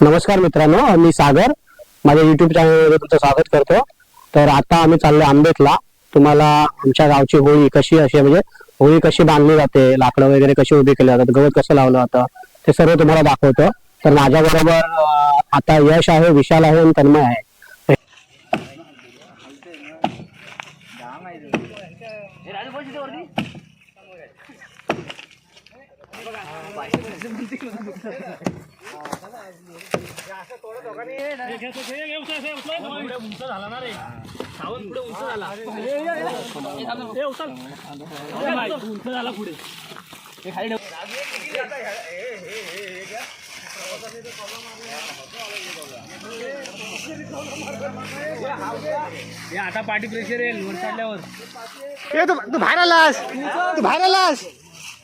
नमस्कार मित्रांनो मी सागर. माझ्या युट्यूब चॅनलमध्ये तुमचं स्वागत करतो. तर आता आम्ही चाललो आंबेतला तुम्हाला आमच्या गावची होळी कशी अशी म्हणजे होळी कशी बांधली जाते लाकडं वगैरे कशी उभी केली जातात गवत कसं लावलं जातं ते सर्व तुम्हाला दाखवतो. तर माझ्याबरोबर आता यश आहे विशाल आहे आणि तन्मय आहे. आता पाठी प्रेशर येईल वर चढल्यावर ए, तू तू बाहेर आलास. तू बाहेर आलास.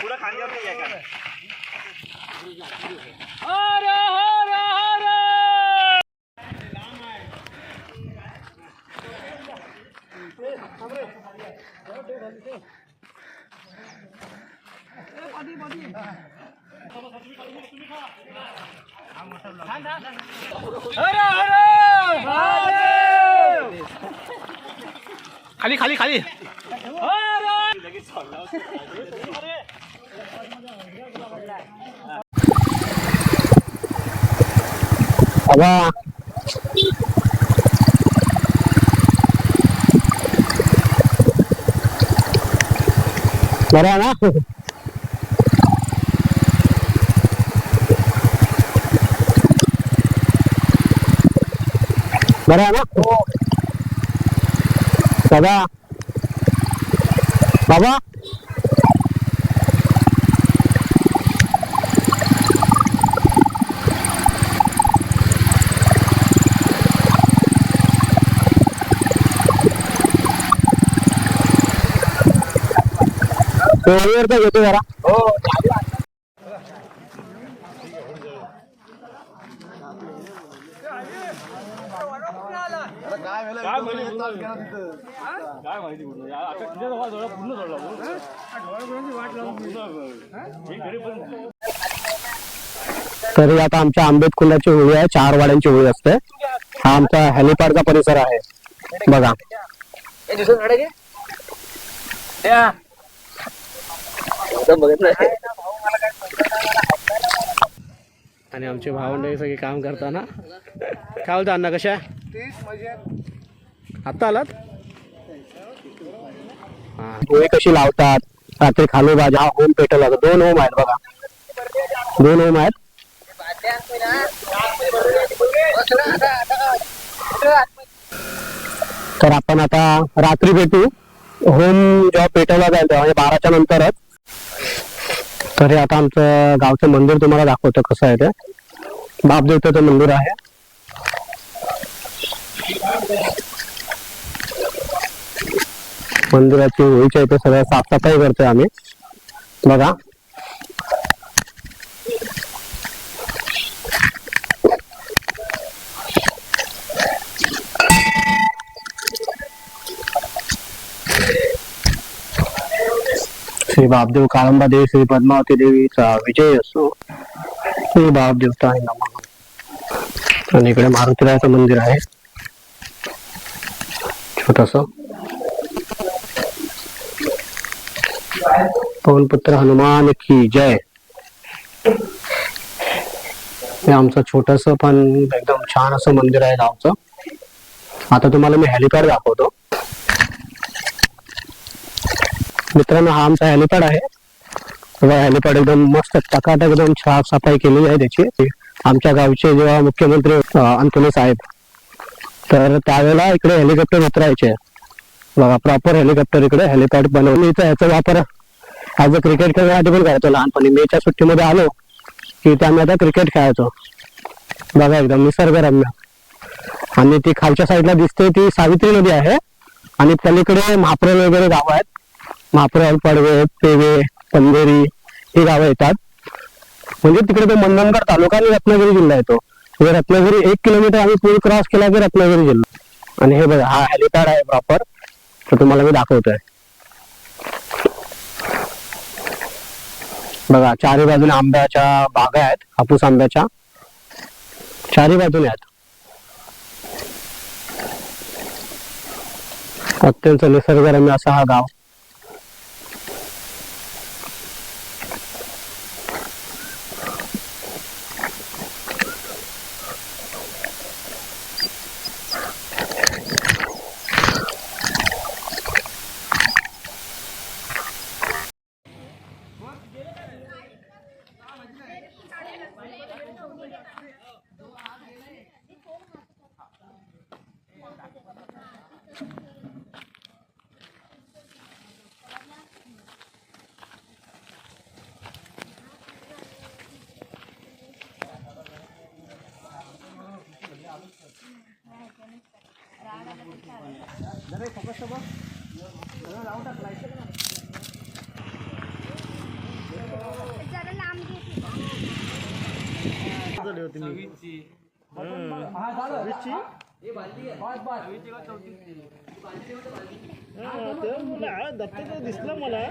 पूरा खान जाते अरे अरे अरे हो खाली खाली खाली अबा बरं आहे ना बरं आहे ना दादा बाबा कोळीवर तर घेतो जरा काय माहिती पूर्ण आता तुझ्या जवळ जवळ पूर्ण तरी आता आमच्या आंबेत कुंडाची होळी आहे चार वाड्यांची होळी असते. हा आमचा हेलिपॅडचा परिसर आहे. बघा. आणि आमचे भावंड हे सगळे काम करताना. काय बोलता अण्णा कशा आता आलात? डोळे कशी लावतात? रात्री खाली भाजी हा होम पेटल जातो. दोन होम आहेत बघा. दोन होम आहेत. तर आपण आता रात्री भेटू. होम जेव्हा पेटवला जाईल तेव्हा म्हणजे बाराच्या नंतरच. तर हे आता आमचं गावचं मंदिर तुम्हाला दाखवतं कसं आहे ते. बापदेवताचं मंदिर आहे. मंदिराची होळीच्या इथे सगळं साफसफाई करतोय आम्ही. बघा. श्री बापदेव काळंबा देवी श्री पद्मावती देवीचा विजय असो. श्री बापदेवता नमः. आणि इकडे मारुतीरायाचं मंदिर आहे. छोटस. पवनपुत्र हनुमान की जय. हे आमचं छोटस पण एकदम छान असं मंदिर आहे गावचं. आता तुम्हाला मी हेलिपॅड दाखवतो. मित्रांनो हा आमचा हेलिपॅड आहे. बघा हेलिपॅड एकदम मस्त टकाटक एकदम साफसफाई केलेली आहे त्याची. आमच्या गावचे जेव्हा मुख्यमंत्री अं, अंतुले साहेब तर त्यावेळेला इकडे हेलिकॉप्टर उतरायचे. बघा प्रॉपर हेलिकॉप्टर इकडे हेलिपॅड बनवून इथं याचा वापर ऍज अ क्रिकेट खेळण्यासाठी पण करायचो लहानपणी मेच्या सुट्टीमध्ये आलो की इथे आम्ही आता क्रिकेट खेळायचो. बघा एकदम निसर्गरम्य. आणि ती खालच्या साईडला दिसते ती सावित्री नदी आहे. आणि पलीकडे महाप्रल वगैरे गावं आहेत. महाप्रल पडवे पेवे पंधेरी ही गावं येतात. म्हणजे तिकडे तो मंडणगड तालुका आणि रत्नागिरी जिल्हा येतो म्हणजे रत्नागिरी एक किलोमीटर आम्ही पूल क्रॉस केला की रत्नागिरी जिल्हा. आणि हे बघा हा हेलिपॅड आहे प्रॉपर तर तुम्हाला मी दाखवतोय. बघा चारी बाजूने आंब्याच्या बागा आहेत हापूस आंब्याच्या. चारी बाजूने आहेत. अत्यंत निसर्गरम्य असा हा गाव. दत्ताचं दिसलं मला.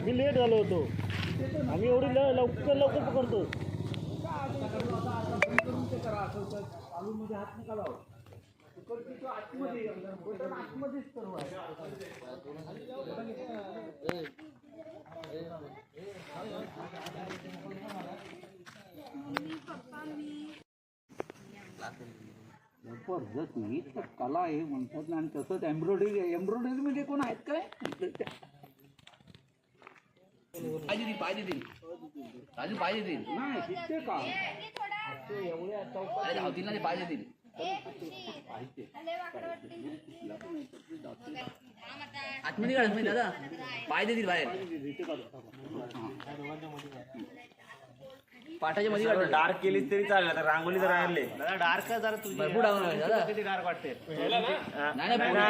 मी लेट झालो होतो. आम्ही एवढी लवकर लवकर पकडतो. जबरदस्त ही तर कला आहे म्हणतात ना आणि तसंच एम्ब्रॉयडरी एम्ब्रॉयडरी म्हणजे कोण आहेत काय? पाहिजे देईल पाहिजे देईल राजू पाहिजे देईल नाही शिकते का? अरे धावतील ना ते पाहिजे देईल आतमध्ये काढत नाही दादा पाहिजे देईल बाहेर पाठाच्या मध्ये काढ डार्क केलीच तरी चालेल आता रांगोली जर आणले. डार्क जरा तुझी. भरपूर डाऊन आहे दादा. किती डार्क वाटते? नाही नाही पूर्ण.